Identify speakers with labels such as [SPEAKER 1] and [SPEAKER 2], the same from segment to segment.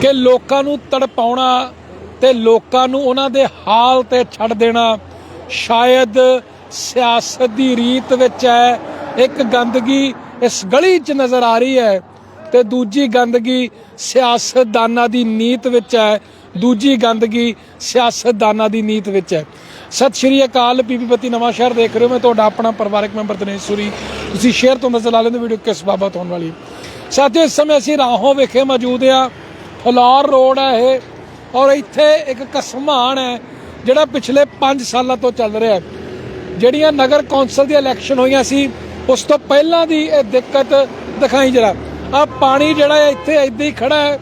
[SPEAKER 1] ਕਿ ਲੋਕਾਂ ਨੂੰ ਤੜਪਾਉਣਾ ਤੇ ਲੋਕਾਂ ਨੂੰ ਉਹਨਾਂ ਦੇ ਹਾਲ ਤੇ ਛੱਡ ਦੇਣਾ। ਸ਼ਾਇਦ ਸਿਆਸਤ ਦੀ ਰੀਤ ਵਿੱਚ ਹੈ ਇੱਕ ਗੰਦਗੀ ਇਸ ਗਲੀ 'ਚ ਨਜ਼ਰ ਆ ਰਹੀ ਹੈ ਤੇ ਦੂਜੀ ਗੰਦਗੀ ਸਿਆਸਤਦਾਨਾਂ ਦੀ ਨੀਤ ਵਿੱਚ ਹੈ ਦੂਜੀ ਗੰਦਗੀ ਸਿਆਸਤਦਾਨਾਂ ਦੀ ਨੀਤ ਵਿੱਚ ਹੈ ਸਤਿ ਸ਼੍ਰੀ ਅਕਾਲ ਪੀਪੀ ਬੱਤੀ ਨਵਾਂ ਸ਼ਹਿਰ ਦੇਖ ਰਹੇ ਹੋ ਮੈਂ ਤੁਹਾਡਾ ਆਪਣਾ ਪਰਿਵਾਰਕ ਮੈਂਬਰ ਦਿਨੇਸ਼ ਸੂਰੀ। ਤੁਸੀਂ ਸ਼ੇਅਰ ਤੋਂ ਨਜ਼ਰ ਲਾ ਲੈਂਦੇ ਵੀਡੀਓ ਕਿਸ ਬਾਬਤ ਹੋਣ ਵਾਲੀ। ਹੈ। ਸਾਥੀਓ, ਇਸ ਸਮੇਂ ਅਸੀਂ ਰਾਹੋਂ ਵਿਖੇ ਮੌਜੂਦ ਆ ਫਲੌਰ ਰੋਡ ਹੈ ਇਹ ਔਰ ਇੱਥੇ ਇੱਕ ਕਸਮਾਨ ਹੈ ਜਿਹੜਾ ਪਿਛਲੇ 5 ਸਾਲਾਂ ਤੋਂ ਚੱਲ ਰਿਹਾ ਹੈ। ਜਿਹੜੀਆਂ ਨਗਰ ਕੌਂਸਲ ਦੀਆਂ ਇਲੈਕਸ਼ਨ ਹੋਈਆਂ ਸੀ ਉਸ ਤੋਂ ਪਹਿਲਾਂ ਦੀ ਇਹ ਦਿੱਕਤ ਦਿਖਾਈ ਜਰਾ। ਆ ਪਾਣੀ ਜਿਹੜਾ ਹੈ ਇੱਥੇ ਏਦਾਂ ਹੀ ਖੜਾ ਹੈ।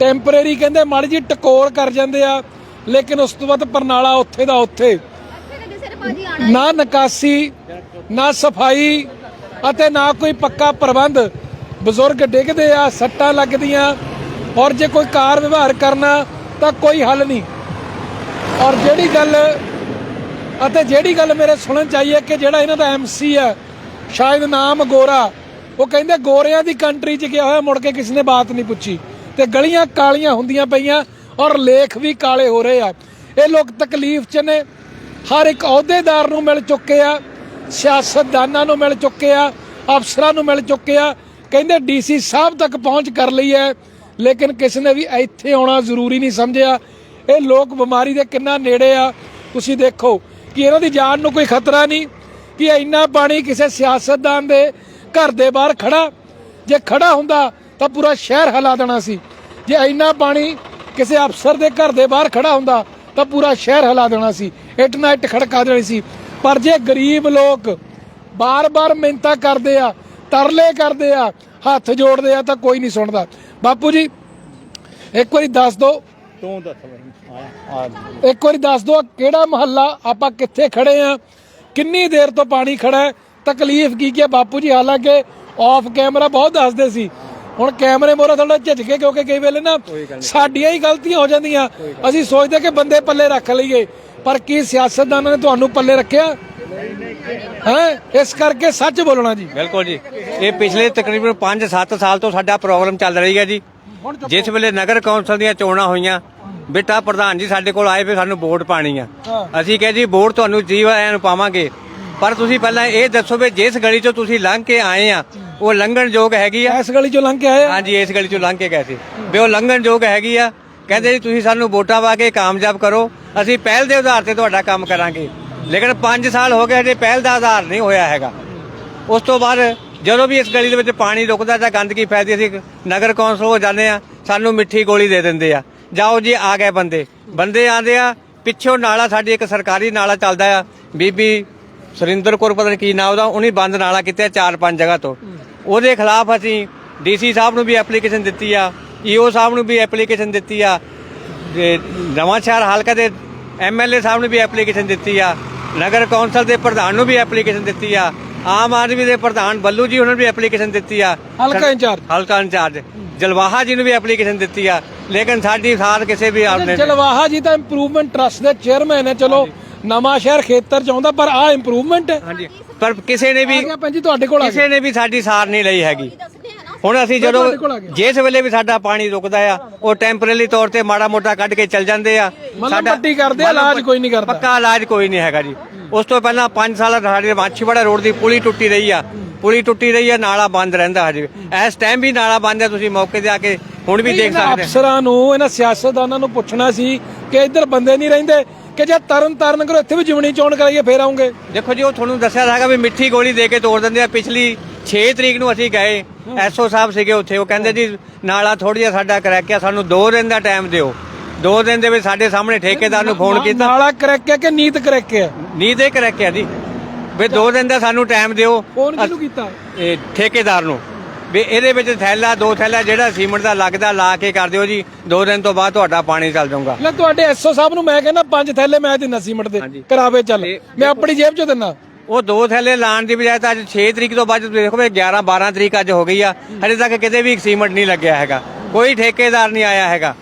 [SPEAKER 1] ਟੈਂਪਰੇਰੀ ਕਹਿੰਦੇ ਮਾੜੀ ਜੀ ਟਕੋਰ ਕਰ ਜਾਂਦੇ ਆ ਲੇਕਿਨ ਉਸ ਤੋਂ ਬਾਅਦ ਪਰਨਾਲਾ ਉੱਥੇ ਦਾ ਉੱਥੇ। ਨਾ ਨਿਕਾਸੀ ਨਾ ਸਫ਼ਾਈ ਅਤੇ ਨਾ ਕੋਈ ਪੱਕਾ ਪ੍ਰਬੰਧ। ਬਜ਼ੁਰਗ ਡਿੱਗਦੇ ਆ ਸੱਟਾਂ ਲੱਗਦੀਆਂ। ਔਰ ਜੇ ਕੋਈ ਕਾਰ ਵਿਵਹਾਰ ਕਰਨਾ ਤਾਂ ਕੋਈ ਹੱਲ ਨਹੀਂ। ਔਰ ਜਿਹੜੀ ਗੱਲ ਅਤੇ ਜਿਹੜੀ ਗੱਲ ਮੇਰੇ ਸੁਣਨ ਚਾਹੀਏ ਕਿ ਜਿਹੜਾ ਇਹਨਾਂ ਦਾ ਐਮਸੀ ਹੈ, ਸ਼ਾਇਦ ਨਾਮ ਗੋਰਾ, ਉਹ ਕਹਿੰਦੇ ਗੋਰਿਆਂ ਦੀ ਕੰਟਰੀ 'ਚ ਗਿਆ ਹੋਇਆ, ਮੁੜ ਕੇ ਕਿਸੇ ਨੇ ਬਾਤ ਨਹੀਂ ਪੁੱਛੀ। ਤੇ ਗਲੀਆਂ ਕਾਲੀਆਂ ਹੁੰਦੀਆਂ ਪਈਆਂ ਔਰ ਲੇਖ ਵੀ ਕਾਲੇ ਹੋ ਰਹੇ ਆ। ਇਹ ਲੋਕ ਤਕਲੀਫ 'ਚ ਨੇ। ਹਰ ਇੱਕ ਅਹੁਦੇਦਾਰ ਨੂੰ ਮਿਲ ਚੁੱਕੇ ਆ, ਸਿਆਸਤਦਾਨਾਂ ਨੂੰ ਮਿਲ ਚੁੱਕੇ ਆ, ਅਫਸਰਾਂ ਨੂੰ ਮਿਲ ਚੁੱਕੇ ਆ। ਕਹਿੰਦੇ ਡੀਸੀ ਸਾਹਿਬ ਤੱਕ ਪਹੁੰਚ ਕਰ ਲਈ ਹੈ। ਲੇਕਿਨ ਕਿਸੇ ਨੇ ਵੀ ਇੱਥੇ ਆਉਣਾ ਜ਼ਰੂਰੀ ਨਹੀਂ ਸਮਝਿਆ। ਇਹ ਲੋਕ ਬਿਮਾਰੀ ਦੇ ਕਿੰਨਾ ਨੇੜੇ ਆ। ਤੁਸੀਂ ਦੇਖੋ ਕਿ ਇਹਨਾਂ ਦੀ ਜਾਨ ਨੂੰ ਕੋਈ ਖਤਰਾ ਨਹੀਂ, ਕਿ ਇੰਨਾ ਪਾਣੀ ਕਿਸੇ ਸਿਆਸਤਦਾਨ ਦੇ ਘਰ ਦੇ ਬਾਹਰ ਖੜਾ। ਜੇ ਖੜਾ ਹੁੰਦਾ ਤਾਂ ਪੂਰਾ ਸ਼ਹਿਰ ਹਿਲਾ ਦੇਣਾ ਸੀ। ਜੇ ਇੰਨਾ ਪਾਣੀ ਕਿਸੇ ਅਫਸਰ ਦੇ ਘਰ ਦੇ ਬਾਹਰ ਖੜਾ ਹੁੰਦਾ ਤਾਂ ਪੂਰਾ ਸ਼ਹਿਰ ਹਿਲਾ ਦੇਣਾ ਸੀ। ਇੱਟ ਨਾਲ ਇੱਟ ਖੜਕਾ ਦੇਣੀ ਸੀ। ਪਰ ਜੇ ਗਰੀਬ ਲੋਕ ਬਾਰ-ਬਾਰ ਮਿੰਤਾ ਕਰਦੇ ਆ, ਤਰਲੇ ਕਰਦੇ ਆ, ਹੱਥ ਜੋੜਦੇ ਆ ਤਾਂ ਕੋਈ ਨਹੀਂ ਸੁਣਦਾ। ਬਾਪੂ ਜੀ ਇੱਕ ਵਾਰੀ ਦੱਸ ਦਿਓ।
[SPEAKER 2] ਤੂੰ ਦੱਸ ਬਈ। ਆ
[SPEAKER 1] ਇੱਕ ਵਾਰੀ ਦੱਸ ਦਿਓ ਕਿਹੜਾ ਮਹੱਲਾ ਆਪਾਂ ਕਿੱਥੇ ਖੜੇ ਆ? ਕਿੰਨੀ ਦੇਰ ਤੋਂ ਪਾਣੀ ਖੜਾ ਹੈ? ਤਕਲੀਫ ਕੀ ਕੀ ਹੈ? ਬਾਪੂ ਜੀ ਹਾਲਾਂਕਿ ਆਫ ਕੈਮਰਾ ਬਹੁਤ ਦੱਸਦੇ ਸੀ। ਹੁਣ ਕੈਮਰੇ ਮੋਰਾ ਥੋੜਾ ਝਿਜਕੇ ਕਿਉਂਕਿ ਕਈ ਵੇਲੇ ਨਾ ਸਾਡੀਆਂ ਹੀ ਗਲਤੀਆਂ ਹੋ ਜਾਂਦੀਆਂ। ਅਸੀਂ ਸੋਚਦੇ ਕਿ ਬੰਦੇ ਪੱਲੇ ਰੱਖ ਲਈਏ। ਪਰ ਕੀ ਸਿਆਸਤਦਾਨਾਂ ਨੇ ਤੁਹਾਨੂੰ ਪੱਲੇ ਰੱਖਿਆ? ਹੈ? ਇਸ ਕਰਕੇ ਸੱਚ ਬੋਲਣਾ ਜੀ।
[SPEAKER 2] ਬਿਲਕੁਲ ਜੀ। ਇਹ ਪਿਛਲੇ ਤਕਰੀਬਨ 5-7 ਸਾਲ ਤੋਂ ਸਾਡਾ ਪ੍ਰੋਗਰਾਮ ਚੱਲ ਰਹੀ ਹੈ ਜੀ। ਜਿਸ ਵੇਲੇ ਨਗਰ ਕੌਂਸਲ ਦੀਆਂ ਚੋਣਾਂ ਹੋਈਆਂ ਬੇਟਾ ਪ੍ਰਧਾਨ ਜੀ ਸਾਡੇ ਕੋਲ ਆਏ ਵੀ ਸਾਨੂੰ ਵੋਟ ਪਾਣੀ ਆ। ਅਸੀਂ ਕਹੇ ਜੀ ਵੋਟ ਤੁਹਾਨੂੰ ਜੀਵ ਆਇਆਂ ਨੂੰ ਪਾਵਾਂਗੇ। ਪਰ ਤੁਸੀਂ ਪਹਿਲਾਂ ਇਹ ਦੱਸੋ ਵੀ ਜਿਸ ਗਲੀ ਚੋਂ ਤੁਸੀਂ ਲੰਘ ਕੇ ਆਏ ਆ ਉਹ ਲੰਘਣ ਯੋਗ ਹੈਗੀ ਆ?
[SPEAKER 1] ਇਸ ਗਲੀ ਚੋਂ ਲੰਘ ਕੇ ਆਏ
[SPEAKER 2] ਹਾਂਜੀ ਇਸ ਗਲੀ ਚੋਂ ਲੰਘ ਕੇ ਗਏ ਸੀ। ਵੀ ਉਹ ਲੰਘਣ ਯੋਗ ਹੈਗੀ ਆ। ਕਹਿੰਦੇ ਜੀ ਤੁਸੀਂ ਸਾਨੂੰ ਵੋਟਾਂ ਪਾ ਕੇ ਕਾਮਯਾਬ ਕਰੋ। ਅਸੀਂ ਪਹਿਲ ਦੇ ਆਧਾਰ ਤੇ ਤੁਹਾਡਾ ਕੰਮ ਕਰਾਂਗੇ। ਲੇਕਿਨ 5 ਸਾਲ ਹੋ ਗਏ ਹਜੇ ਪਹਿਲ ਦਾ ਆਧਾਰ ਨਹੀਂ ਹੋਇਆ ਹੈਗਾ। ਉਸ ਤੋਂ ਬਾਅਦ ਜਦੋਂ ਵੀ ਇਸ ਗਲੀ ਦੇ ਵਿੱਚ ਪਾਣੀ ਰੁਕਦਾ ਤਾਂ ਗੰਦਗੀ ਫੈਲਦੀ, ਅਸੀਂ ਨਗਰ ਕੌਂਸਲ ਹੋ ਜਾਂਦੇ ਆ ਸਾਨੂੰ ਮਿੱਠੀ ਗੋਲੀ ਦੇ ਦਿੰਦੇ ਆ। ਜਾਓ ਜੀ, ਆ ਗਏ ਬੰਦੇ। ਬੰਦੇ ਆਂਦੇ ਆ, ਪਿੱਛੋਂ ਨਾਲਾ ਸਾਡੀ ਇੱਕ ਸਰਕਾਰੀ ਨਾਲਾ ਚੱਲਦਾ ਆ। ਬੀਬੀ ਸੁਰਿੰਦਰ ਕੌਰ, ਪਤਾ ਨਹੀਂ ਕੀ ਨਾਮ ਉਹਦਾ, ਉਹਨੇ ਬੰਦ ਨਾਲਾ ਕੀਤਾ ਚਾਰ ਪੰਜ ਜਗ੍ਹਾ ਤੋਂ। ਉਹਦੇ ਖਿਲਾਫ ਅਸੀਂ ਡੀਸੀ ਸਾਹਿਬ ਨੂੰ ਵੀ ਐਪਲੀਕੇਸ਼ਨ ਦਿੱਤੀ ਆ, ਈਓ ਸਾਹਿਬ ਨੂੰ ਵੀ ਐਪਲੀਕੇਸ਼ਨ ਦਿੱਤੀ ਆ, ਤੇ ਨਵਾਂ ਸ਼ਹਿਰ ਹਲਕਾ ਦੇ ਐਮਐਲਏ ਸਾਹਿਬ ਨੂੰ ਵੀ ਐਪਲੀਕੇਸ਼ਨ ਦਿੱਤੀ ਆ। ਨਗਰ ਕੌਂਸਲ ਦੇ ਪ੍ਰਧਾਨ ਨੂੰ ਵੀ ਐਪਲੀਕੇਸ਼ਨ ਦਿੱਤੀ ਆ। ਆਮ ਆਦਮੀ ਦੇ ਪ੍ਰਧਾਨ ਬੱਲੂ ਜੀ ਉਹਨਾਂ ਨੂੰ ਵੀ ਐਪਲੀਕੇਸ਼ਨ ਦਿੱਤੀ ਆ।
[SPEAKER 1] ਹਲਕਾ ਇੰਚਾਰਜ।
[SPEAKER 2] ਹਲਕਾ ਇੰਚਾਰਜ। ਜਲਵਾਹਾ ਜੀ ਨੂੰ ਵੀ ਐਪਲੀਕੇਸ਼ਨ ਦਿੱਤੀ ਆ। ਲੇਕਿਨ ਸਾਡੀ ਸਾਥ ਕਿਸੇ ਵੀ ਆਪ ਨੇ
[SPEAKER 1] ਜਲਵਾਹਾ ਜੀ ਤਾਂ ਇੰਪਰੂਵਮੈਂਟ ਟਰਸਟ ਦੇ ਚੇਅਰਮੈਨ ਹੈ। ਚਲੋ ਨਵਾਂ ਸ਼ਹਿਰ ਖੇਤਰ ਚ ਆਉਂਦਾ ਪਰ ਆ ਇੰਪਰੂਵਮੈਂਟ ਹੈ।
[SPEAKER 2] ਹਾਂਜੀ। ਪਰ ਕਿਸੇ ਨੇ ਵੀ
[SPEAKER 1] ਜੀ ਤੁਹਾਡੇ ਕੋਲ
[SPEAKER 2] ਕਿਸੇ ਨੇ ਵੀ ਸਾਡੀ ਸਾਰ ਨਹੀਂ ਲਈ ਹੈਗੀ। ਹੁਣ ਅਸੀਂ ਜਦੋਂ। ਜਿਸ ਵੇਲੇ ਵੀ ਸਾਡਾ ਪਾਣੀ ਰੁਕਦਾ ਆ ਉਹ ਟੈਂਪਰੇਰੀ ਤੌਰ ਤੇ ਮਾੜਾ ਮੋਟਾ ਕੱਢ ਕੇ ਚੱਲ ਜਾਂਦੇ ਆ।
[SPEAKER 1] ਮਤਲਬ ਪੱਟੀ ਕਰਦੇ ਆ, ਇਲਾਜ ਕੋਈ ਨਹੀਂ ਕਰਦਾ।
[SPEAKER 2] ਪੱਕਾ ਇਲਾਜ ਕੋਈ ਨਹੀਂ ਹੈਗਾ ਜੀ। ਉਸ ਤੋਂ ਪਹਿਲਾਂ 5 ਸਾਲ ਸਾਡੇ ਮਾਛੀਵਾੜਾ ਰੋਡ ਦੀ ਪੁਲੀ ਟੁੱਟੀ ਰਹੀ ਆ। ਪੁਲੀ ਟੁੱਟੀ ਰਹੀ ਆ ਨਾਲਾ ਬੰਦ ਰਹਿੰਦਾ ਹਜੇ। ਇਸ ਟਾਈਮ ਵੀ ਨਾਲਾ ਬੰਦ ਹੈ ਤੁਸੀਂ ਮੌਕੇ ਤੇ ਆ ਕੇ ਹੁਣ ਵੀ ਦੇਖ ਸਕਦੇ
[SPEAKER 1] ਅਫਸਰਾਂ ਨੂੰ ਇਹਨਾਂ ਸਿਆਸਤਦਾਨਾਂ ਨੂੰ ਪੁੱਛਣਾ ਸੀ ਕਿ ਇੱਧਰ ਬੰਦੇ ਨਹੀਂ ਰਹਿੰਦੇ ਕਿ ਜੇ ਤਰਨ ਤਾਰਨ ਕਰੋ ਇੱਥੇ ਵੀ ਜਿਮਣੀ ਚੋਣ ਕਰਾਈਏ ਫੇਰ ਆਉਂਗੇ।
[SPEAKER 2] ਦੇਖੋ ਜੀ ਉਹ ਤੁਹਾਨੂੰ ਦੱਸਿਆ ਹੈਗਾ ਵੀ ਮਿੱਠੀ ਗੋਲੀ ਦੇ ਕੇ ਤੋੜ ਦਿੰਦੇ ਆ। ਪਿਛਲੀ 6 ਤਰੀਕ ਨੂੰ ਅਸੀਂ ਗਏ ਐਸਓ ਸਾਹਿਬ ਸੀਗੇ ਉੱਥੇ ਉਹ ਕਹਿੰਦੇ ਜੀ ਨਾਲਾ ਥੋੜੀ ਜਿਹਾ ਸਾਡਾ ਕਰੈਕ ਆ ਸਾਨੂੰ 2 ਦਿਨ ਦਾ ਟਾਈਮ ਦਿਓ। 2 ਦਿਨ ਦੇ ਵਿੱਚ ਸਾਡੇ ਸਾਹਮਣੇ ਠੇਕੇਦਾਰ ਨੂੰ ਫੋਨ ਕੀਤਾ।
[SPEAKER 1] ਨਾਲਾ ਕਰੈਕ ਹੈ ਕਿ ਨੀਤ ਕਰੈਕ ਹੈ
[SPEAKER 2] ਨੀ ਦੇ ਕਰੈਕ ਆ ਜੀ। ਵੀ 2 ਦਿਨ ਦਾ ਸਾਨੂੰ ਟਾਈਮ ਦਿਓ।
[SPEAKER 1] ਫੋਨ ਕਿਹਨੂੰ ਕੀਤਾ?
[SPEAKER 2] ਇਹ ਠੇਕੇਦਾਰ ਨੂੰ। ਵੀ ਇਹਦੇ ਵਿੱਚ ਥੈਲਾ ਦੋ ਥੈਲਾ ਜਿਹੜਾ ਸੀਮੈਂਟ ਦਾ ਲੱਗਦਾ ਲਾ ਕੇ ਕਰ ਦਿਓ ਜੀ। 2 ਦਿਨ ਤੋਂ ਬਾਅਦ ਤੁਹਾਡਾ ਪਾਣੀ ਚੱਲ ਜਾਊਗਾ।
[SPEAKER 1] ਲੈ ਤੁਹਾਡੇ ਐਸਓ ਸਾਹਿਬ ਨੂੰ ਮੈਂ ਕਹਿੰਦਾ ਪੰਜ ਥੈਲੇ ਮੈਂ ਦਿੰਦਾ ਸੀਮਟ ਦੇ। ਕਰਾਵੇ ਚੱਲ। ਮੈਂ ਆਪਣੀ ਜੇਬ ਚੋਂ ਦਿੰਦਾ।
[SPEAKER 2] ਉਹ ਦੋ ਥੈਲੇ ਲਾਣ ਦੀ ਬਜਾਏ ਤਾਂ ਅੱਜ 6 ਤਰੀਕ ਤੋਂ ਬਾਅਦ ਦੇਖੋ ਵੀ 11 12 ਤਰੀਕ ਅੱਜ ਹੋ ਗਈ ਆ। ਹਜੇ ਤੱਕ ਕਿਤੇ ਵੀ ਸੀਮੈਂਟ ਨਹੀਂ ਲੱਗਿਆ ਹੈਗਾ। ਕੋਈ ਠੇਕੇਦਾਰ ਨਹੀਂ ਆਇਆ ਹੈਗਾ।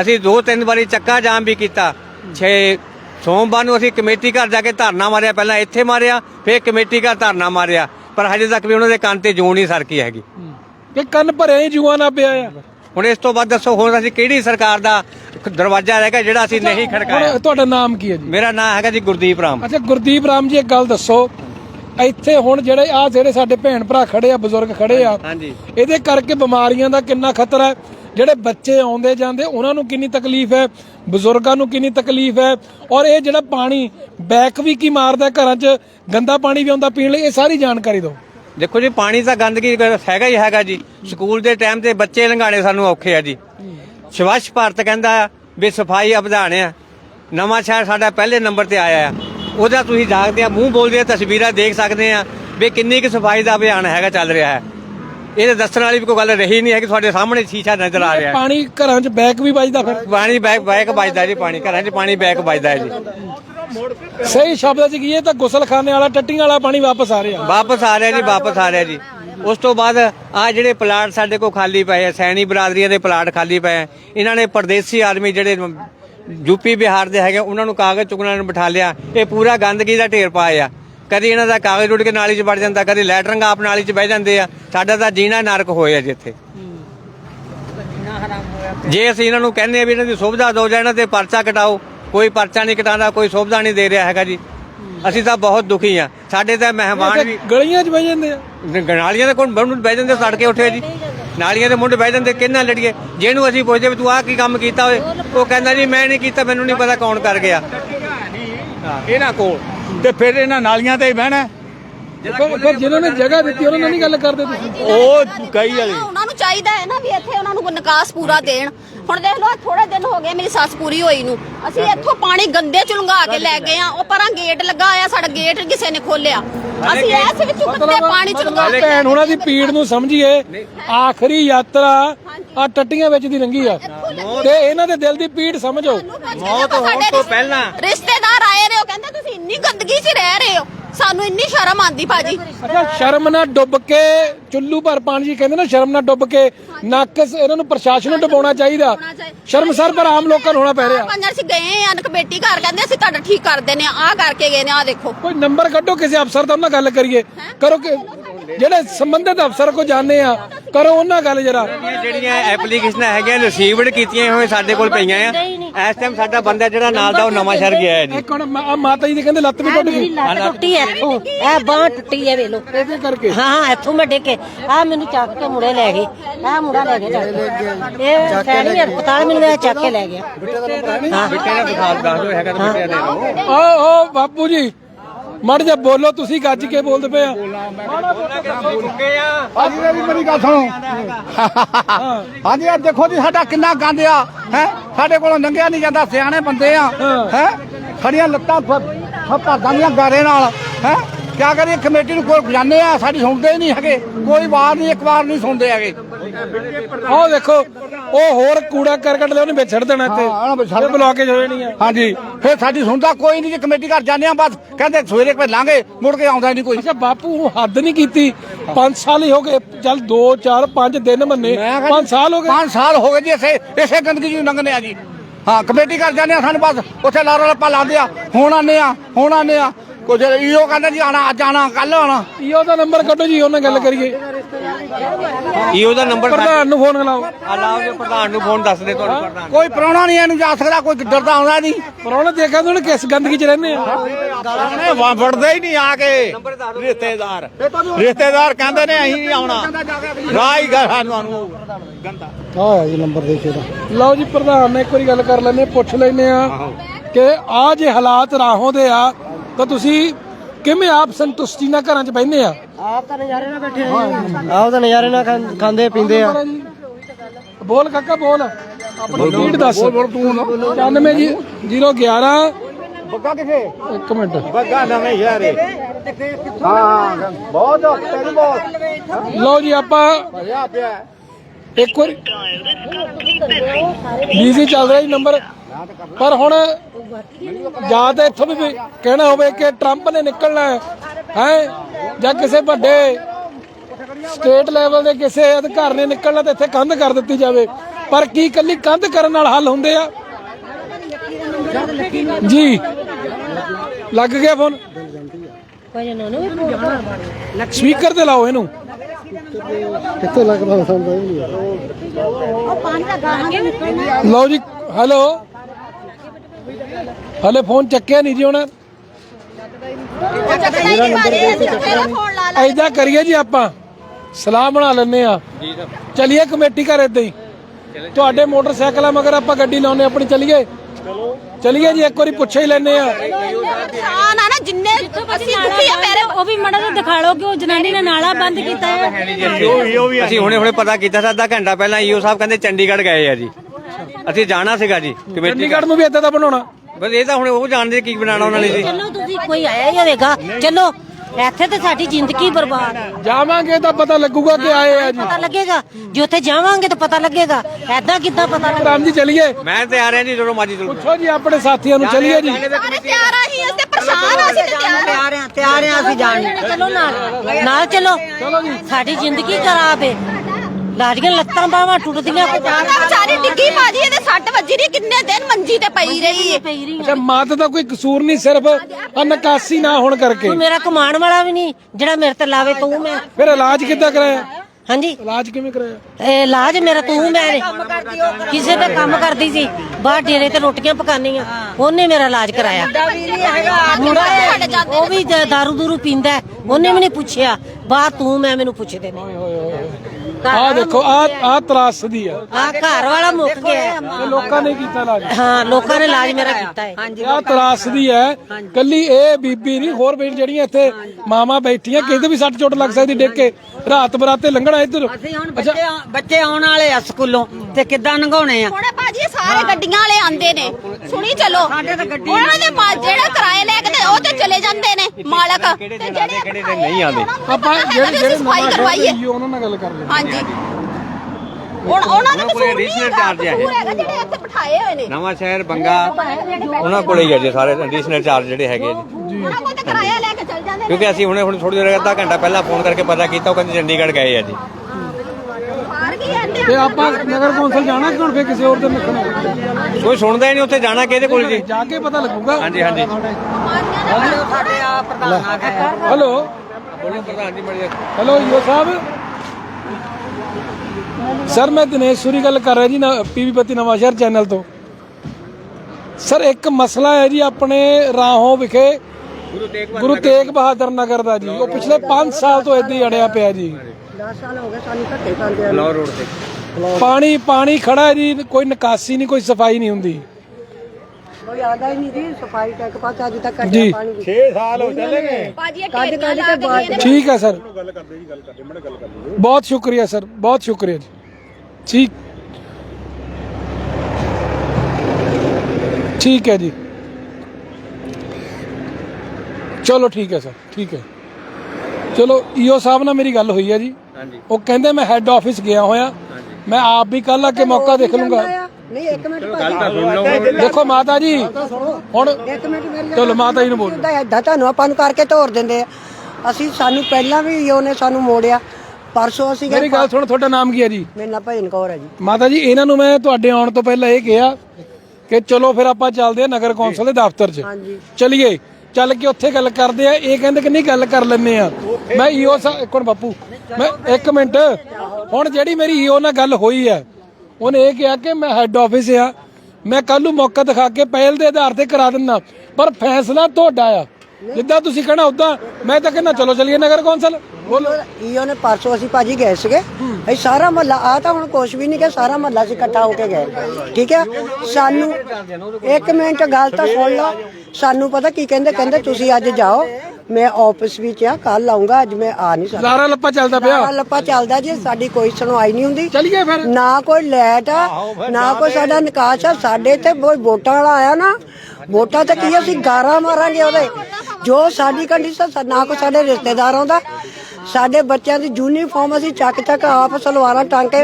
[SPEAKER 2] ਅਸੀਂ ਦੋ ਤਿੰਨ ਵਾਰੀ ਚੱਕਾ ਜਾਮ ਵੀ ਕੀਤਾ। 6 ਸੋਮਵਾਰ ਨੂੰ ਅਸੀਂ ਕਮੇਟੀ ਘਰ ਜਾ ਕੇ ਧਰਨਾ ਮਾਰਿਆ। ਪਹਿਲਾਂ ਇੱਥੇ ਮਾਰਿਆ ਫਿਰ ਕਮੇਟੀ ਘਰ ਧਰਨਾ ਮਾਰਿਆ। ਪਰ ਹਜੇ ਤੱਕ ਵੀ ਉਹਨਾਂ ਦੇ ਕੰਨ ਤੇ ਜੂੰ ਨਹੀਂ ਸਰਕੀ ਹੈਗੀ।
[SPEAKER 1] ਕਿ ਕੰਨ ਭਰੇ ਜੂਆਂ ਨਾ ਪਿਆ ਆ।
[SPEAKER 2] ਹੁਣ ਇਸ ਤੋਂ ਬਾਅਦ ਦੱਸੋ ਹੁਣ ਅਸੀਂ ਕਿਹੜੀ ਸਰਕਾਰ ਦਾ ਦਰਵਾਜ਼ਾ ਰਹੇਗਾ ਜਿਹੜਾ ਅਸੀਂ ਨਹੀਂ ਖੜਕਾਇਆ?
[SPEAKER 1] ਹੁਣ ਤੁਹਾਡਾ ਨਾਮ ਕੀ ਹੈ ਜੀ?
[SPEAKER 2] ਮੇਰਾ ਨਾਮ ਹੈਗਾ ਜੀ ਗੁਰਦੀਪ ਰਾਮ।
[SPEAKER 1] ਅੱਛਾ ਗੁਰਦੀਪ ਰਾਮ ਜੀ ਇੱਕ ਗੱਲ ਦੱਸੋ। ਇੱਥੇ ਹੁਣ ਜਿਹੜੇ ਆ ਜਿਹੜੇ ਸਾਡੇ ਭੈਣ ਭਰਾ ਖੜੇ ਆ ਬਜ਼ੁਰਗ ਖੜੇ ਆ
[SPEAKER 2] ਹਾਂਜੀ
[SPEAKER 1] ਇਹਦੇ ਕਰਕੇ ਬਿਮਾਰੀਆਂ ਦਾ ਕਿੰਨਾ ਖਤਰਾ ਹੈ? ਜਿਹੜੇ ਬੱਚੇ ਆਉਂਦੇ ਜਾਂਦੇ ਉਹਨਾਂ ਨੂੰ ਕਿੰਨੀ ਤਕਲੀਫ ਹੈ? ਬਜ਼ੁਰਗਾਂ ਨੂੰ ਕਿੰਨੀ ਤਕਲੀਫ ਹੈ? ਔਰ ਇਹ ਜਿਹੜਾ ਪਾਣੀ ਬੈਕ ਵੀ ਕੀ ਮਾਰਦਾ ਘਰਾਂ 'ਚ? ਗੰਦਾ ਪਾਣੀ ਵੀ ਆਉਂਦਾ ਪੀਣ ਲਈ ਇਹ ਸਾਰੀ ਜਾਣਕਾਰੀ ਦਿਓ।
[SPEAKER 2] ਦੇਖੋ ਜੀ, ਪਾਣੀ ਤਾਂ ਗੰਦਗੀ ਹੈਗਾ ਹੀ ਹੈਗਾ ਜੀ। ਸਕੂਲ ਦੇ ਟਾਈਮ ਤੇ ਬੱਚੇ ਲੰਘਾਣੇ ਸਾਨੂੰ ਔਖੇ ਆ ਜੀ। ਸਵੱਛ ਭਾਰਤ ਕਹਿੰਦਾ ਆ ਵੀ ਸਫ਼ਾਈ ਅਭਿਆਨ ਆ। ਨਵਾਂ ਸ਼ਹਿਰ ਸਾਡਾ ਪਹਿਲੇ ਨੰਬਰ ਤੇ ਆਇਆ ਆ। ਉਹਦਾ ਤੁਸੀਂ ਜਾਗਦੇ ਆ, ਮੂੰਹ ਬੋਲਦੇ ਆ, ਤਸਵੀਰਾਂ ਦੇਖ ਸਕਦੇ ਆ ਵੀ ਕਿੰਨੀ ਕੁ ਸਫ਼ਾਈ ਦਾ ਅਭਿਆਨ ਹੈਗਾ ਚੱਲ ਰਿਹਾ ਹੈ। ਇਹ ਦੱਸਣ ਵਾਲੀ ਵੀ ਕੋਈ ਗੱਲ ਰਹੀ ਨਹੀਂ ਹੈ ਕਿ ਤੁਹਾਡੇ ਸਾਹਮਣੇ ਸ਼ੀਸ਼ਾ ਨਜ਼ਰ ਆ ਰਿਹਾ। ਹੈ
[SPEAKER 1] ਪਾਣੀ ਘਰਾਂ 'ਚ ਬੈਕ ਵੀ ਵੱਜਦਾ ਫਿਰ।
[SPEAKER 2] ਪਾਣੀ ਬੈਕ ਬੈਕ ਵੱਜਦਾ ਜੀ ਪਾਣੀ ਘਰਾਂ 'ਚ ਪਾਣੀ ਬੈਕ ਵੱਜਦਾ ਹੈ ਜੀ।
[SPEAKER 1] ਸਹੀ ਸ਼ਬਦਾਂ 'ਚ ਕੀ ਇਹ ਤਾਂ ਗੁਸਲਖਾਨੇ ਵਾਲਾ ਟੱਟੀਆਂ ਵਾਲਾ ਪਾਣੀ ਵਾਪਸ ਆ ਰਿਹਾ।
[SPEAKER 2] ਵਾਪਸ ਆ ਰਿਹਾ ਜੀ ਵਾਪਸ ਆ ਰਿਹਾ ਜੀ। ਉਸ ਤੋਂ ਬਾਅਦ ਆ ਜਿਹੜੇ ਪਲਾਟ ਸਾਡੇ ਕੋਲ ਖਾਲੀ ਪਏ ਆ ਸੈਣੀ ਬਰਾਦਰੀਆਂ ਦੇ ਪਲਾਟ ਖਾਲੀ ਪਏ ਆ। ਇਹਨਾਂ ਨੇ ਪਰਦੇਸੀ ਆਦਮੀ ਜਿਹੜੇ ਯੂਪੀ ਬਿਹਾਰ ਦੇ ਹੈਗੇ ਉਹਨਾਂ ਨੂੰ ਕਾਗਜ਼ ਚੁਗਣਾ ਨੂੰ ਬਿਠਾ ਲਿਆ। ਇਹ ਪੂਰਾ ਗੰਦਗੀ ਦਾ ਢੇਰ ਪਾਇਆ। ਕਦੀ ਇਹਨਾਂ ਦਾ ਕਾਗਜ਼ ਉੱਡ ਕੇ ਨਾਲੀ 'ਚ ਵੜ ਜਾਂਦਾ ਕਦੀ ਲੈਟਰਿੰਗ ਆਪ ਨਾਲੀ 'ਚ ਬਹਿ ਜਾਂਦੇ ਆ। ਸਾਡਾ ਤਾਂ ਜੀਣਾ ਨਰਕ ਹੋਇਆ ਜੀ ਇੱਥੇ। ਜੇ ਅਸੀਂ ਇਹਨਾਂ ਨੂੰ ਕਹਿੰਦੇ ਆ ਵੀ ਇਹਨਾਂ ਦੀ ਸੁਵਿਧਾ ਦਿਓ ਜਾਂ ਇਹਨਾਂ ਤੇ ਪਰਚਾ ਕਟਾਓ ਕੋਈ ਪਰਚਾ ਨਹੀਂ ਕਟਾਉਂਦਾ ਕੋਈ ਸੁਵਿਧਾ ਨਹੀਂ ਦੇ ਰਿਹਾ ਹੈਗਾ ਜੀ। ਅਸੀਂ ਤਾਂ ਬਹੁਤ ਦੁਖੀ ਆ। ਸਾਡੇ ਤਾਂ ਮਹਿਮਾਨ ਵੀ
[SPEAKER 1] ਗਲੀਆਂ 'ਚ ਬਹਿ ਜਾਂਦੇ ਆ।
[SPEAKER 2] ਨਾਲੀਆਂ ਦੇ ਕੋਲ ਮੁੰਡ ਬਹਿ ਜਾਂਦੇ ਸੜ ਕੇ ਉੱਠੇ ਜੀ। ਨਾਲੀਆਂ ਦੇ ਮੁੰਡ ਬਹਿ ਜਾਂਦੇ ਕਿੰਨਾ ਲੜੀਏ। ਜਿਹਨੂੰ ਅਸੀਂ ਪੁੱਛਦੇ ਵੀ ਤੂੰ ਆਹ ਕੀ ਕੰਮ ਕੀਤਾ ਹੋਏ ਉਹ ਕਹਿੰਦਾ ਜੀ ਮੈਂ ਨਹੀਂ ਕੀਤਾ ਮੈਨੂੰ ਨਹੀਂ ਪਤਾ ਕੌਣ ਕਰ ਗਿਆ।
[SPEAKER 3] ਇਹਨਾਂ ਕੋਲ ਤੇ ਫਿਰ ਇਹਨਾਂ ਨਾਲੀਆਂ ਤੇ ਹੀ ਬਹਿਣਾ।
[SPEAKER 1] ਪਰ ਜਿਨ੍ਹਾਂ ਨੇ ਜਗ੍ਹਾ ਦਿੱਤੀ ਉਹਨਾਂ ਨਾਲ ਨਹੀਂ ਗੱਲ ਕਰਦੇ ਤੁਸੀਂ?
[SPEAKER 3] ਉਹ ਕਈ ਵਾਲੇ।
[SPEAKER 4] ਉਹਨਾਂ ਨੂੰ ਚਾਹੀਦਾ ਹੈ ਨਾ ਵੀ ਇੱਥੇ ਉਹਨਾਂ ਨੂੰ ਨਿਕਾਸ ਪੂਰਾ ਦੇਣ। ਹੁਣ ਦੇਖ ਲਓ ਥੋੜੇ ਦਿਨ ਹੋ ਗਏ ਮੇਰੀ ਸੱਸ ਪੂਰੀ ਹੋਈ ਨੂੰ। ਅਸੀਂ ਇੱਥੋਂ ਪਾਣੀ ਗੰਦੇ ਚ ਲੰਘਾ ਕੇ ਲੈ ਗਏ ਆ ਉਹ ਪਰਾਂ ਗੇਟ ਲੱਗਾ ਆਇਆ ਸਾਡਾ ਗੇਟ ਕਿਸੇ ਨੇ ਖੋਲਿਆ ਅਸੀਂ ਐਸੇ ਵਿੱਚ ਗੰਦੇ ਪਾਣੀ ਚ ਲੰਘਾ ਕੇ
[SPEAKER 1] ਭੈਣ ਉਹਨਾਂ ਦੀ ਪੀੜ ਨੂੰ ਸਮਝੀਏ ਆਖਰੀ ਯਾਤਰਾ ਆ ਟੱਟੀਆਂ ਵਿੱਚ ਦੀ ਲੰਗੀ ਆ। ਤੇ ਇਹਨਾਂ ਦੇ ਦਿਲ ਦੀ ਪੀੜ ਸਮਝੋ।
[SPEAKER 2] ਮੌਤ ਹੋਣ ਤੋਂ ਪਹਿਲਾਂ।
[SPEAKER 4] ਰਿਸ਼ਤੇਦਾਰ ਆਏ ਰਹੇ ਹੋ ਕਹਿੰਦੇ ਤੁਸੀਂ ਇੰਨੀ ਗੰਦਗੀ 'ਚ ਰਹਿ ਰਹੇ ਹੋ। ਸਾਨੂੰ ਇੰਨੀ ਸ਼ਰਮ ਆਂਦੀ ਭਾਜੀ।
[SPEAKER 1] ਅੱਛਾ ਸ਼ਰਮ ਨਾਲ ਡੁੱਬ ਕੇ ਚੁੱਲੂ ਭਰ ਪਾਣੀ ਜੀ ਕਹਿੰਦੇ ਨਾ ਸ਼ਰਮ ਨਾਲ ਡੁੱਬ ਕੇ ਨੱਕ ਇਹਨਾਂ ਨੂੰ ਪ੍ਰਸ਼ਾਸਨ ਨੂੰ ਡੁਬਾਉਣਾ ਚਾਹੀਦਾ। ਸ਼ਰਮ ਸਰ ਪਰ ਆਮ ਲੋਕਾਂ ਨੂੰ ਹੋਣਾ ਪੈ ਰਿਹਾ।
[SPEAKER 4] ਪੰਜਰ ਅਸੀਂ ਗਏ ਆ ਕਮੇਟੀ ਘਰ ਕਹਿੰਦੇ ਅਸੀਂ ਤੁਹਾਡਾ ਠੀਕ ਕਰ ਦਿੰਦੇ ਆ ਆਹ ਕਰਕੇ ਗਏ ਨੇ ਆਹ ਦੇਖੋ।
[SPEAKER 1] ਕੋਈ ਨੰਬਰ ਕੱਢੋ ਕਿਸੇ ਅਫਸਰ ਦਾ ਉਹਨਾਂ ਨਾਲ ਗੱਲ ਕਰੀਏ। ਕਰੋ ਕਿ ਜਿਹੜੇ ਸੰਬੰਧਿਤ ਅਫਸਰ ਕੋ ਜਾਣੇ ਆ ਕਰੋ ਉਹਨਾਂ ਗੱਲ ਜਰਾ।
[SPEAKER 2] ਜਿਹੜੀਆਂ ਐਪਲੀਕੇਸ਼ਨਾਂ ਹੈਗੀਆਂ ਰਿਸੀਵਡ ਕੀਤੀਆਂ ਹੋਏ ਸਾਡੇ ਕੋਲ ਪਈਆਂ ਆ। ਇਸ ਟਾਈਮ ਸਾਡਾ ਬੰਦਾ ਜਿਹੜਾ ਨਾਲ ਦਾ ਉਹ ਨਵਾਂ ਸ਼ਹਿਰ ਗਿਆ ਹੈ ਜੀ।
[SPEAKER 1] ਇੱਕ ਹੁਣ ਮਾ- ਆਹ ਮਾਤਾ ਜੀ ਦੇ ਕਹਿੰਦੇ ਲੱਤ ਵੀ ਟੁੱਟ ਗਈ।
[SPEAKER 5] ਲੱਤ ਟੁੱਟੀ ਐ ਇੱਥੋਂ। ਇਹ ਬਾਹ ਟੁੱਟੀ ਐ ਵੇਖ ਲੋ
[SPEAKER 1] ਇਹਦੇ ਕਰਕੇ?
[SPEAKER 5] ਹਾਂ ਹਾਂ ਇੱਥੋਂ ਮੈਂ ਡਿੱਗ ਆ ਮੈਨੂੰ ਚੱਕ ਕੇ ਮੁੜੇ ਲੈ ਗਏ। ਆ ਮੁੰਡਾ ਲੈ ਗਿਆ ਚੱਕ ਕੇ। ਇਹ ਸੈਣੀ ਹਸਪਤਾਲ ਮੈਨੂੰ ਇਹ ਚੱਕ ਕੇ ਲੈ ਗਿਆ। ਹਾਂ।
[SPEAKER 2] ਬਿੱਟੇ ਦਾ ਬੁਖਾਰ ਦੱਸ ਦਿਓ ਹੈਗਾ ਤਾਂ ਬਿੱਟੇ ਦੇ ਦਿਓ
[SPEAKER 1] ਓ ਓ ਬਾਪੂ ਜੀ। ਮੜ ਜਾ ਬੋਲੋ ਤੁਸੀਂ ਗੱਜ ਕੇ ਬੋਲਦੇ ਪਏ ਆ।
[SPEAKER 3] ਹਾਂਜੀ ਮੇਰੀ ਮੇਰੀ ਗੱਲ ਸੁਣੋ। ਹਾਂਜੀ ਆ ਦੇਖੋ ਜੀ ਸਾਡਾ ਕਿੰਨਾ ਗੰਦ ਆ ਹੈ? ਸਾਡੇ ਕੋਲੋਂ ਲੰਘਿਆ ਨਹੀਂ ਜਾਂਦਾ ਸਿਆਣੇ ਬੰਦੇ ਆ ਹੈ। ਖੜੀਆਂ ਲੱਤਾਂ ਫੱਪਾਂ ਦੀਆਂ ਗਾਰੇ ਨਾਲ ਹੈ? ਕਿਆ ਕਰੀਏ ਕਮੇਟੀ ਨੂੰ ਕੋਲ ਜਾਂਦੇ ਆ ਸਾਡੀ ਸੁਣਦੇ ਹੀ ਨਹੀਂ ਹੈਗੇ। ਕੋਈ ਵਾਰ ਨਹੀਂ ਇੱਕ ਵਾਰ ਨਹੀਂ ਸੁਣਦੇ ਹੈਗੇ।
[SPEAKER 1] ਆਹ ਦੇਖੋ ਉਹ ਹੋਰ ਕੂੜਾ ਕਰਕਟ ਦੇ ਉਹਨੇ ਵਿੱਚ ਛੱਡ ਦੇਣਾ ਇੱਥੇ।
[SPEAKER 3] ਹਾਂ, ਉਹਨੇ ਵਿੱਚ ਛੱਡ
[SPEAKER 1] ਇਹ ਬਲੌਕੇਜ ਹੋਏ ਨਹੀਂ ਆ।
[SPEAKER 3] ਹਾਂਜੀ ਫਿਰ ਸਾਡੀ ਸੁਣਦਾ ਕੋਈ ਨਹੀਂ ਜੀ ਕਮੇਟੀ ਘਰ ਜਾਂਦੇ ਆ ਬਸ ਕਹਿੰਦੇ ਸਵੇਰੇ ਕੋਈ ਲਾਂਗੇ ਮੁੜ ਕੇ ਆਉਂਦਾ ਨਹੀਂ ਕੋਈ।
[SPEAKER 1] ਅੱਛਾ ਬਾਪੂ ਹੁਣ ਹੱਦ ਨਹੀਂ ਕੀਤੀ। 5 ਸਾਲ ਹੀ ਹੋ ਗਏ ਚੱਲ 2 4 5 ਦਿਨ ਮੰਨੇ। 5 ਸਾਲ ਹੋ ਗਏ।
[SPEAKER 3] 5 ਸਾਲ ਹੋ ਗਏ ਜੀ ਇਸੇ ਇਸੇ ਗੰਦਗੀ ਜੀ ਲੰਘਨੇ ਆ ਜੀ। ਹਾਂ ਕਮੇਟੀ ਘਰ ਜਾਂਦੇ ਆ ਸਾਨੂੰ ਬਸ ਉੱਥੇ ਲਾਰਾ ਲੱਪਾ ਲਾਉਂਦੇ ਆ ਹੁਣ ਆਨੇ ਆ ਹੁਣ ਆਨੇ ਆ। ਕੁਝ ਇਹੋ ਕਹਿੰਦਾ ਜੀ ਆਣਾ ਅੱਜ ਆਣਾ ਕੱਲ ਆਣਾ।
[SPEAKER 1] ਈਓ ਦਾ ਨੰਬਰ ਕੱਢੋ ਜੀ ਉਹਨਾਂ ਗੱਲ ਕਰੀਏ।
[SPEAKER 2] ਈਓ ਦਾ ਨੰਬਰ
[SPEAKER 1] ਪ੍ਰਧਾਨ ਨੂੰ ਫੋਨ ਲਾਓ
[SPEAKER 2] ਲਾਓ ਜੀ ਪ੍ਰਧਾਨ ਨੂੰ ਫੋਨ ਦੱਸ ਦੇ ਤੁਹਾਨੂੰ ਪ੍ਰਧਾਨ।
[SPEAKER 3] ਕੋਈ ਪ੍ਰਾਹੁਣਾ ਨਹੀਂ ਇਹਨੂੰ ਜਾ ਸਕਦਾ ਕੋਈ ਡਰਦਾ ਆਉਂਦਾ ਨਹੀਂ।
[SPEAKER 1] ਪਰ ਉਹਨੇ ਦੇਖਿਆ ਤਾਂ ਉਹਨੇ ਕਿਸ ਗੰਦਗੀ 'ਚ ਰਹਿੰਦੇ ਆ।
[SPEAKER 3] ਉਹਨੇ ਵੜਦੇ ਹੀ ਨਹੀਂ ਆ ਕੇ। ਰਿਸ਼ਤੇਦਾਰ। ਰਿਸ਼ਤੇਦਾਰ ਕਹਿੰਦੇ ਨੇ ਅਸੀਂ ਨਹੀਂ ਆਉਣਾ। ਰਾਹ ਹੀ ਗਾ ਸਾਨੂੰ। ਗੰਦਾ
[SPEAKER 1] ਲਓ ਜੀ ਪ੍ਰਧਾਨ ਨੇ ਇੱਕ ਵਾਰੀ ਗੱਲ ਕਰ ਲੈਨੇ ਪੁੱਛ ਲੈਨੇ ਆ ਕਿ ਆ ਜੇ ਹਾਲਾਤ ਰਾਹੋਂ ਦੇ ਆ ਤਾਂ ਤੁਸੀਂ ਕਿਵੇਂ ਆਪ ਸੰਤੁਸ਼ਟੀ ਨਾਲ ਘਰਾਂ 'ਚ ਬੈਠਦੇ ਆ?
[SPEAKER 5] ਆਪ ਤਾਂ ਨਜ਼ਾਰੇ ਨਾਲ ਬੈਠੇ ਆਪ ਤਾਂ ਨਜ਼ਾਰੇ ਨਾਲ ਖਾਂ- ਖਾਂਦੇ ਪੀਂਦੇ ਆ।
[SPEAKER 1] ਬੋਲ ਕਾਕਾ ਬੋਲ। ਆਪਣੀ ਨੀਡ ਦੱਸ।
[SPEAKER 3] ਬੋਲ ਤੂੰ
[SPEAKER 1] 99 ਜੀ 011
[SPEAKER 3] ਬੱਗਾ ਕਿਥੇ?
[SPEAKER 1] ਇੱਕ ਮਿੰਟ।
[SPEAKER 3] ਬੱਗਾ ਨਵੇਂ ਯਾਰੇ ਹਾਂ ਬਹੁਤ ਤੇਰੀ ਬਹੁਤ।
[SPEAKER 1] ਲਓ ਜੀ ਆਪਾਂ
[SPEAKER 3] ਭਰਿਆ ਪਿਆ।
[SPEAKER 1] ਇੱਕ ਵਾਰੀ। ਬੀਜ਼ੀ ਚੱਲ ਰਿਹਾ ਜੀ ਨੰਬਰ ਪਰ ਹੁਣ ਜਾਂ ਤਾਂ ਇੱਥੋਂ ਵੀ ਕਹਿਣਾ ਹੋਵੇ ਕਿ ਟਰੰਪ ਨੇ ਨਿਕਲਣਾ ਹੈ ਹੈ? ਜਾਂ ਕਿਸੇ ਵੱਡੇ ਸਟੇਟ ਲੈਵਲ ਦੇ ਕਿਸੇ ਅਧਿਕਾਰ ਨੇ ਨਿਕਲਣਾ ਤੇ ਇੱਥੇ ਕੰਧ ਕਰ ਦਿੱਤੀ ਜਾਵੇ। ਪਰ ਕੀ ਇਕੱਲੀ ਕੰਧ ਕਰਨ ਨਾਲ ਹੱਲ ਹੁੰਦੇ ਆ? ਜੀ। ਲੱਗ ਗਿਆ ਫੋਨ ਸਪੀਕਰ ਤੇ ਲਾਓ ਇਹਨੂੰ।
[SPEAKER 3] ਕਿੱਥੇ ਲੱਗਦਾ ਸਾਨੂੰ ਨਹੀਂ
[SPEAKER 1] ਲਓ ਜੀ ਹੈਲੋ ਹਲੇ ਫੋਨ ਚੱਕਿਆ ਨਹੀਂ ਜੀ
[SPEAKER 4] ਲਾ
[SPEAKER 1] ਐਦਾਂ ਕਰੀਏ ਜੀ ਆਪਾਂ। ਸਲਾਹ ਬਣਾ ਲੈਨੇ ਆ ਜੀ ਸਰ। ਚਲਿਏ ਕਮੇਟੀ ਘਰ ਏਦਾਂ ਹੀ। ਤੁਹਾਡੇ ਮੋਟਰਸਾਈਕਲਾਂ ਮਗਰ ਆਪਾਂ ਗੱਡੀ ਲਾਉਨੇ ਆਪਣੀ ਚਲਿਏ। ਚਲੋ। ਚਲਿਏ ਜੀ ਇੱਕ ਵਾਰੀ ਪੁੱਛੇ ਹੀ ਲੈਨੇ ਆ
[SPEAKER 4] ਪਰੇਸ਼ਾਨ ਆ ਨਾ ਜਿੰਨੇ ਅਸੀਂ ਦੁਖੀ ਆ ਮੇਰੇ
[SPEAKER 6] ਉਹ ਵੀ ਮੜਾ ਤਾਂ ਦਿਖਾ ਲਓ ਕਿ ਉਹ ਜਨਾਨੀ ਨੇ ਨਾਲਾ ਬੰਦ ਕੀਤਾ ਹੈ
[SPEAKER 2] ਅਸੀਂ ਹੁਣੇ ਹੁਣੇ ਪਤਾ ਕੀਤਾ ਸੀ ਅੱਧਾ ਘੰਟਾ ਪਹਿਲਾਂ ਈਓ ਸਾਹਿਬ ਕਹਿੰਦੇ ਚੰਡੀਗੜ੍ਹ ਗਏ ਆ ਜੀ। ਅਸੀਂ ਜਾਣਾ ਸੀਗਾ ਜੀ ਕਮੇਟੀ
[SPEAKER 1] ਚੰਡੀਗੜ੍ਹ ਨੂੰ ਵੀ ਏਦਾਂ ਦਾ ਬਣਾਉਣਾ।
[SPEAKER 2] ਬਸ ਇਹ ਤਾਂ ਹੁਣ ਉਹ ਜਾਣਦੇ ਕੀ ਬਣਾਉਣਾ ਉਹਨਾਂ ਨੇ ਜੀ।
[SPEAKER 5] ਚਲੋ ਤੁਸੀਂ ਕੋਈ ਆਇਆ ਹੀ ਹੋਵੇਗਾ ਚਲੋ ਇੱਥੇ ਤੇ ਸਾਡੀ ਜ਼ਿੰਦਗੀ ਬਰਬਾਦ।
[SPEAKER 1] ਜਾਵਾਂਗੇ ਤਾਂ ਪਤਾ ਲੱਗੂਗਾ ਕਿ ਆਏ ਆ ਜੀ।
[SPEAKER 5] ਪਤਾ ਲੱਗੇਗਾ। ਜੇ ਉੱਥੇ ਜਾਵਾਂਗੇ ਤਾਂ ਪਤਾ ਲੱਗੇਗਾ। ਐਦਾਂ ਕਿੱਦਾਂ ਪਤਾ ਲੱਗੇਗਾ?
[SPEAKER 1] ਰਾਮ ਜੀ ਚਲਿਏ।
[SPEAKER 2] ਮੈਂ ਤੇ ਆ ਰਿਹਾ ਜੀ ਜਦੋਂ ਮਰਜ਼ੀ ਚਲੋ।
[SPEAKER 1] ਪੁੱਛੋ ਜੀ ਆਪਣੇ ਸਾਥੀਆਂ ਨੂੰ ਚਲਿਏ ਜੀ।
[SPEAKER 4] ਸਾਰੇ ਤਿਆਰ ਆ ਹੀ ਅਸੀਂ ਪਰੇਸ਼ਾਨ ਆ ਅਸੀਂ ਤੇ ਤਿਆਰ ਆ।
[SPEAKER 5] ਆ ਤਿਆਰ ਆ ਅਸੀਂ ਜਾਣ। ਚਲੋ ਨਾਲ ਨਾਲ ਚਲੋ। ਸਾਡੀ ਜ਼ਿੰਦਗੀ ਖਰਾਬ ਹੈ ਲਾੜੀਆਂ ਲੱਤਾਂ ਬਾਹਾਂ ਟੁੱਟਦੀਆਂ।
[SPEAKER 4] ਵਿਚਾਰੀ ਡਿੱਗੀ ਬਾਜੀ ਇਹਦੇ ਸੱਟ ਵੱਜੀ ਰਹੀ ਕਿੰਨੇ ਦਿਨ ਮੰਜੀ ਤੇ ਪਈ ਰਹੀ ਹੈ
[SPEAKER 5] ਪਈ ਰਹੀ
[SPEAKER 1] ਅੱਛਾ ਮਾਤ ਦਾ ਕੋਈ ਕਸੂਰ ਨਹੀਂ ਸਿਰਫ ਆਹ ਨਿਕਾਸੀ ਨਾ ਹੋਣ ਕਰਕੇ।
[SPEAKER 5] ਤੂੰ ਮੇਰਾ ਕਮਾਉਣ ਵਾਲਾ ਵੀ ਨਹੀਂ ਜਿਹੜਾ ਮੇਰੇ ਤੇ ਲਾਵੇ ਤੂੰ ਮੈਂ।
[SPEAKER 1] ਫਿਰ ਇਲਾਜ ਕਿੱਦਾਂ ਕਰਾਇਆ?
[SPEAKER 5] ਹਾਂਜੀ।
[SPEAKER 1] ਇਲਾਜ ਕਿਵੇਂ ਕਰਾਇਆ?
[SPEAKER 5] ਇਹ ਇਲਾਜ ਮੇਰਾ ਤੂੰ ਮੈਂ ਨੇ। ਕਿਸੇ ਦਾ ਕੰਮ ਕਰਦੀ ਸੀ ਬਾਹਰ ਡੇਰੇ ਤੇ ਰੋਟੀਆਂ ਪਕਾਨੀਆਂ ਉਹਨੇ ਮੇਰਾ ਇਲਾਜ ਕਰਾਇਆ। ਉਹ ਵੀ ਦਾਰੂ ਦੂਰੂ ਪੀਂਦਾ ਉਹਨੇ ਵੀ ਨਹੀਂ ਪੁੱਛਿਆ ਬਾਹਰ ਤੂੰ ਮੈਂ ਮੈਨੂੰ ਪੁੱਛਦੇ ਨੇ।
[SPEAKER 1] ਆਹ ਦੇਖੋ ਆਹ ਆਹ ਤਰਾਸਦੀ ਆ
[SPEAKER 5] ਆ। ਘਰ ਵਾਲਾ ਮੁੱਕ ਗਿਆ।
[SPEAKER 1] ਇਹ ਲੋਕਾਂ ਨੇ ਕੀਤਾ ਇਲਾਜ।
[SPEAKER 5] ਹਾਂ ਲੋਕਾਂ ਨੇ ਇਲਾਜ ਮੇਰਾ ਕੀਤਾ ਹੈ।
[SPEAKER 1] ਆਹ ਤਰਾਸਦੀ ਹੈ। ਕੱਲੀ ਇਹ ਬੀਬੀ ਨਹੀਂ ਹੋਰ ਵੀ ਜਿਹੜੀਆਂ ਇੱਥੇ ਮਾਮਾ ਬੈਠੀਆਂ ਕਿਸੇ ਵੀ ਸੱਟ ਚੋਟ ਲੱਗ ਸਕਦੀ ਡਿੱਗ ਕੇ ਰਾਤ ਬਰਾਤੇ ਲੰਘਣਾ ਇੱਧਰ।
[SPEAKER 7] ਅਸੀਂ ਹੁਣ ਬੱਚੇ ਆ- ਬੱਚੇ ਆਉਣ ਵਾਲੇ ਆ ਸਕੂਲੋਂ ਤੇ ਕਿੱਦਾਂ ਨੰਗਾਉਣੇ ਆ?
[SPEAKER 4] ਹੁਣੇ ਇਹ ਸਾਰੇ ਗੱਡੀਆਂ ਵਾਲੇ ਆਂਦੇ ਨੇ। ਸੁਣੀ ਚਲੋ। ਉਹਨਾਂ ਦੇ ਜਿਹੜਾ ਕਿਰਾਏ ਜਾਂਦੇ ਨੇ ਮਾਲਕ ਤੇ ਜਿਹੜੇ
[SPEAKER 2] ਕਿਹੜੇ ਦਿਨ ਨਹੀਂ ਆਉਂਦੇ।
[SPEAKER 1] ਆਪਾਂ ਜਿਹੜੇ ਜਿਹੜੇ
[SPEAKER 4] ਸਫ਼ਾਈ
[SPEAKER 1] ਨਵਾਂ
[SPEAKER 4] ਕਰਵਾਈਏ
[SPEAKER 1] ਸ਼ਹਿਰ ਉਹਨਾਂ ਨਾਲ ਗੱਲ ਕਰ ਲੈ
[SPEAKER 4] ਹਾਂਜੀ। ਹੁਣ ਉਹਨਾਂ ਦਾ
[SPEAKER 2] ਉਹਨਾਂ ਕੋਲੇ
[SPEAKER 4] ਕਸੂਰ ਨਹੀਂ
[SPEAKER 2] additional
[SPEAKER 4] ਹੈਗਾ
[SPEAKER 2] charge ਹੈ।
[SPEAKER 4] ਕਸੂਰ ਹੈਗਾ ਜਿਹੜੇ ਇੱਥੇ ਬਿਠਾਏ ਹੋਏ ਨੇ।
[SPEAKER 2] ਨਵਾਂ ਸ਼ਹਿਰ ਬੰਗਾ। ਉਹਨਾਂ ਕੋਲੇ ਹੀ ਆ ਜੀ ਸਾਰੇ ਐਡੀਸ਼ਨਲ ਚਾਰਜ ਜਿਹੜੇ ਹੈਗੇ ਜੀ।
[SPEAKER 4] ਉਹਨਾਂ ਕੋਲ ਤਾਂ ਕਿਰਾਇਆ ਲੈ ਕੇ ਚਲ ਜਾਂਦੇ ਨੇ।
[SPEAKER 2] ਕਿਉਂਕਿ ਅਸੀਂ ਹੁਣੇ ਹੁਣ ਥੋੜੀ ਦੇਰ ਅੱਧਾ ਘੰਟਾ ਪਹਿਲਾਂ ਫੋਨ ਕਰਕੇ ਪਤਾ ਕੀਤਾ ਉਹ ਕਹਿੰਦੇ ਚੰਡੀਗੜ੍ਹ ਗਏ ਆ ਜੀ।
[SPEAKER 4] ਬਾਹਰ ਕੀ ਆਂਦੇ
[SPEAKER 1] ਤੇ ਆਪਾਂ ਨਗਰ ਕੌਂਸਲ ਜਾਣਾ ਕਿ ਹੁਣ ਫੇਰ ਕਿਸੇ ਹੋਰ ਦੇ ਨਿਕਲਣਾ
[SPEAKER 2] ਕੋਈ ਸੁਣਦਾ ਹੀ ਨਹੀਂ ਉੱਥੇ ਜਾਣਾ ਕਿਹਦੇ ਕੋਲ ਜੀ?
[SPEAKER 1] ਜਾ ਕੇ ਪਤਾ ਲੱਗੂਗਾ।
[SPEAKER 2] ਹਾਂਜੀ। ਹਾਂਜੀ।
[SPEAKER 7] ਸਾਡੇ ਆ ਪ੍ਰਧਾਨ ਆ ਗਏ।
[SPEAKER 1] ਹੈਲੋ।
[SPEAKER 2] ਬੋਲੋ ਪ੍ਰਧਾਨ ਜੀ ਬੜੀ।
[SPEAKER 1] ਹੈਲੋ ਯੋ ਸਾਹਿਬ। ਸਰ ਮੈਂ ਦਿਨੇਸ਼ ਸੂਰੀ ਗੱਲ ਕਰ ਰਿਹਾ ਜੀ ਪੀਵੀ ਬੱਤੀ ਨਵਾਂ ਸ਼ਹਿਰ ਚੈਨਲ ਤੋਂ। ਸਰ ਇੱਕ ਮਸਲਾ ਹੈ ਜੀ ਆਪਣੇ ਰਾਹੋਂ ਵਿਖੇ
[SPEAKER 2] ਗੁਰੂ ਤੇਗ
[SPEAKER 1] ਬਹਾਦਰ ਨਗਰ ਦਾ। ਜੀ। ਉਹ ਪਿਛਲੇ 5 ਸਾਲ ਤੋਂ ਏਦਾਂ ਹੀ ਅੜਿਆ ਪਿਆ ਜੀ।
[SPEAKER 2] ਬਲੌਰ ਰੋਡ ਤੇ।
[SPEAKER 1] ਪਾਣੀ ਪਾਣੀ ਖੜਾ ਹੈ ਜੀ ਕੋਈ ਨਿਕਾਸੀ ਨਹੀਂ ਕੋਈ ਸਫ਼ਾਈ ਨਹੀਂ ਹੁੰਦੀ।
[SPEAKER 8] ਕੋਈ ਆਦਾ ਹੀ ਨਹੀਂ ਜੀ ਸਫ਼ਾਈ ਟੈਕ ਪਾਸ ਅੱਜ ਤੱਕ
[SPEAKER 1] ਜੀ।
[SPEAKER 4] ਬਾਜੀ ਇਹ ਢੇਰੀਆਂ ਲਾ ਕੇ ਨੇ
[SPEAKER 1] ਠੀਕ ਹੈ ਸਰ। ਬਹੁਤ ਸ਼ੁਕਰੀਆ ਸਰ ਬਹੁਤ ਸ਼ੁਕਰੀਆ ਜੀ। ਠੀਕ ਠੀਕ ਹੈ ਜੀ। ਚਲੋ ਠੀਕ ਹੈ ਸਰ ਠੀਕ ਹੈ। ਚਲੋ ਈਓ ਸਾਹਿਬ ਨਾਲ ਮੇਰੀ ਗੱਲ ਹੋਈ ਹੈ ਜੀ।
[SPEAKER 2] ਹਾਂਜੀ।
[SPEAKER 1] ਉਹ ਕਹਿੰਦੇ ਮੈਂ ਹੈੱਡ ਆਫਿਸ ਗਿਆ ਹੋਇਆ। ਮੈਂ ਆਪ ਵੀ ਕੱਲ ਆ ਕੇ ਮੌਕਾ ਦੇਖ ਲੂੰਗਾ।
[SPEAKER 8] ਨਹੀਂ ਇੱਕ ਮਿੰਟ
[SPEAKER 2] ਲਓ।
[SPEAKER 1] ਦੇਖੋ ਮਾਤਾ ਜੀ ਹੁਣ
[SPEAKER 8] ਇੱਕ ਮਿੰਟ ਮੇਰੀ
[SPEAKER 1] ਚਲੋ ਮਾਤਾ ਜੀ ਨੂੰ ਬੋਲ।
[SPEAKER 8] ਦਾ ਐਡਾ ਤੁਹਾਨੂੰ ਆਪਾਂ ਨੂੰ ਕਰਕੇ ਤੋਰ ਦਿੰਦੇ ਆ। ਅਸੀਂ ਸਾਨੂੰ ਪਹਿਲਾਂ ਵੀ ਉਹਨੇ ਸਾਨੂੰ ਮੋੜਿਆ। ਪਰਸੋਂ ਅਸੀਂ
[SPEAKER 1] ਮੇਰੀ ਗੱਲ ਸੁਣ ਤੁਹਾਡਾ ਨਾਮ ਕੀ ਹੈ ਜੀ?
[SPEAKER 8] ਮੇਰੇ ਨਾਲ ਭਜਨ ਕੌਰ ਹੈ ਜੀ।
[SPEAKER 1] ਮਾਤਾ ਜੀ ਇਹਨਾਂ ਨੂੰ ਮੈਂ ਤੁਹਾਡੇ ਆਉਣ ਤੋਂ ਪਹਿਲਾਂ ਇਹ ਕਿਹਾ ਕਿ ਚਲੋ ਫਿਰ ਆਪਾਂ ਚੱਲਦੇ ਆ ਨਗਰ ਕੌਂਸਲ ਦੇ ਦਫ਼ਤਰ 'ਚ।
[SPEAKER 8] ਹਾਂਜੀ।
[SPEAKER 1] ਚਲਿਏ। ਚੱਲ ਕੇ ਉੱਥੇ ਗੱਲ ਕਰਦੇ ਆ। ਇਹ ਕਹਿੰਦੇ ਕਿ ਨਹੀਂ ਗੱਲ ਕਰ ਲੈਂਦੇ ਆ। ਮੈਂ ਈਓ ਮਿੰਟ ਬਾਪੂ ਮੈਂ ਇੱਕ ਮਿੰਟ। ਹੁਣ ਜਿਹੜੀ ਮੇਰੀ ਈਓ ਨਾਲ ਗੱਲ ਹੋਈ ਆ ਉਹਨੇ ਇਹ ਕਿਹਾ ਕਿ ਮੈਂ ਹੈੱਡ ਆਫਿਸ ਆ। ਮੈਂ ਕੱਲ ਨੂੰ ਮੌਕਾ ਦਿਖਾ ਕੇ ਪਹਿਲ ਦੇ ਆਧਾਰ ਤੇ ਕਰਾ ਦਿੰਦਾ ਪਰ ਫੈਸਲਾ ਤੁਹਾਡਾ ਆ। ਜਿੱਦਾਂ ਤੁਸੀਂ ਕਹਿਣਾ ਉਦਾਂ ਮੈਂ ਤਾਂ ਕਹਿੰਦਾ ਚਲੋ ਚਲੀਏ ਨਗਰ ਕੌਂਸਲ। ਬੋਲੋ।
[SPEAKER 8] ਈਓ ਨੇ ਪਰਸੋਂ ਅਸੀਂ ਭਾਜੀ ਗਏ ਸੀਗੇ। ਅਸੀਂ ਸਾਰਾ ਮਹੱਲਾ ਆ ਤਾਂ ਹੁਣ ਕੁਛ ਵੀ ਨਹੀਂ ਕਿ ਸਾਰਾ ਮਹੱਲਾ ਅਸੀਂ ਇਕੱਠਾ ਹੋ ਕੇ ਗਏ। ਠੀਕ ਹੈ ਸਾਨੂੰ ਇੱਕ ਮਿੰਟ ਗੱਲ ਤਾਂ ਸੁਣ ਲਓ। ਸਾਨੂੰ ਪਤਾ ਕੀ ਕਹਿੰਦੇ? ਕਹਿੰਦੇ ਤੁਸੀਂ ਅੱਜ ਜਾਓ। ਮੈਂ ਆਫਿਸ ਵਿੱਚ ਆ ਕੱਲ ਆਉਂਗਾ ਅੱਜ ਮੈਂ ਆ ਨਹੀਂ ਸਕਦਾ।
[SPEAKER 1] ਲਾਰਾ ਲੱਪਾ ਚੱਲਦਾ ਪਿਆ?
[SPEAKER 8] ਲੱਪਾ ਚੱਲਦਾ ਜੀ ਸਾਡੀ ਕੋਈ ਸੁਣਵਾਈ ਨਹੀਂ ਹੁੰਦੀ।
[SPEAKER 1] ਚਲੀਏ ਫਿਰ।
[SPEAKER 8] ਨਾ ਕੋਈ ਲੈਟ ਆ ਨਾ ਕੋਈ ਸਾਡਾ ਨਿਕਾਸ ਆ। ਸਾਡੇ ਇੱਥੇ ਕੋਈ ਵੋਟਾਂ ਵਾਲਾ ਆਇਆ ਨਾ ਵੋਟਾਂ ਤੇ ਕੀ ਅਸੀਂ ਗਾਰਾ ਮਾਰਾਂਗੇ ਉਹਦੇ? ਜੋ ਸਾਡੀ ਕੰਡੀਸ਼ਨ ਨਾ ਕੋਈ ਸਾਡੇ ਰਿਸ਼ਤੇਦਾਰ ਆਉਂਦਾ। ਸਾਡੇ ਬੱਚਿਆਂ ਦੀ ਯੂਨੀਫਾਰਮ ਅਸੀਂ ਚੱਕ ਚੱਕ ਆਪ ਸਲਵਾਰਾਂ ਟਾਂਕੇ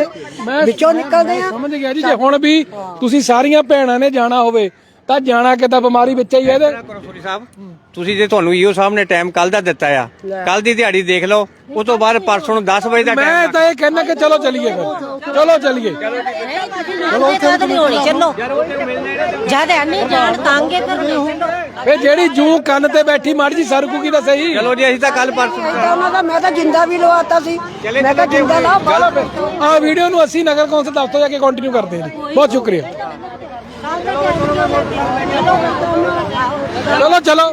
[SPEAKER 8] ਵਿੱਚੋਂ ਨਿਕਲਦੇ ਆ।
[SPEAKER 1] ਸਮਝ ਗਿਆ ਜੀ ਜੇ ਹੁਣ ਵੀ ਤੁਸੀਂ ਸਾਰੀਆਂ ਭੈਣਾਂ ਨੇ ਜਾਣਾ ਹੋਵੇ ਤਾਂ ਜਾਣਾ ਕਿੱਦਾਂ ਬਿਮਾਰੀ ਵਿੱਚ ਹੀ ਹੈ ਇਹਦੇ।
[SPEAKER 2] ਕਰੋ ਸੋਰੀ ਸਾਹਿਬ ਤੁਸੀਂ ਜੇ ਤੁਹਾਨੂੰ ਈਓ ਸਾਹਿਬ ਨੇ ਟਾਈਮ ਕੱਲ ਦਾ ਦਿੱਤਾ ਆ। ਕੱਲ ਦੀ ਦਿਹਾੜੀ ਦੇਖ ਲਓ ਉਸ ਤੋਂ ਬਾਅਦ ਪਰਸੋਂ ਨੂੰ 10 ਵਜੇ ਦਾ
[SPEAKER 1] ਮੈਂ ਤਾਂ ਇਹ ਕਹਿੰਦਾ ਕਿ ਚਲੋ ਚੱਲੀਏ ਫਿਰ। ਚਲੋ ਚੱਲੀਏ।
[SPEAKER 5] ਚਲੋ ਉੱਥੇ ਨਹੀਂ ਹੋਣੀ ਚੱਲੋ। ਜਦ ਐਨੀ ਜਾਣ ਤਾਂਗੇ ਫਿਰ ਨਹੀਂ
[SPEAKER 1] ਇਹ ਜਿਹੜੀ ਜੂ ਕੰਨ ਤੇ ਬੈਠੀ ਮਾੜੀ ਜੀ ਸਰਕੂਗੀ ਤਾਂ ਸਹੀ।
[SPEAKER 2] ਚਲੋ ਜੀ ਅਸੀਂ ਤਾਂ ਕੱਲ ਪਰਸੋਂ
[SPEAKER 8] ਤਾਂ ਉਹਨਾਂ ਦਾ ਮੈਂ ਤਾਂ ਜਿੰਦਾ ਵੀ ਲਵਾਤਾ ਸੀ। ਮੈਂ ਕਿਹਾ ਜਿੰਦਾ ਲਾ
[SPEAKER 1] ਆ ਵੀਡੀਓ ਨੂੰ ਅਸੀਂ ਨਗਰ ਕੌਂਸਲ ਦਫ਼ਤਰ ਜਾ ਕੇ ਕੰਟੀਨਿਊ ਕਰਦੇ ਹਾਂ ਬਹੁਤ ਸ਼ੁਕਰੀਆ। ਚਲੋ ਚਲੋ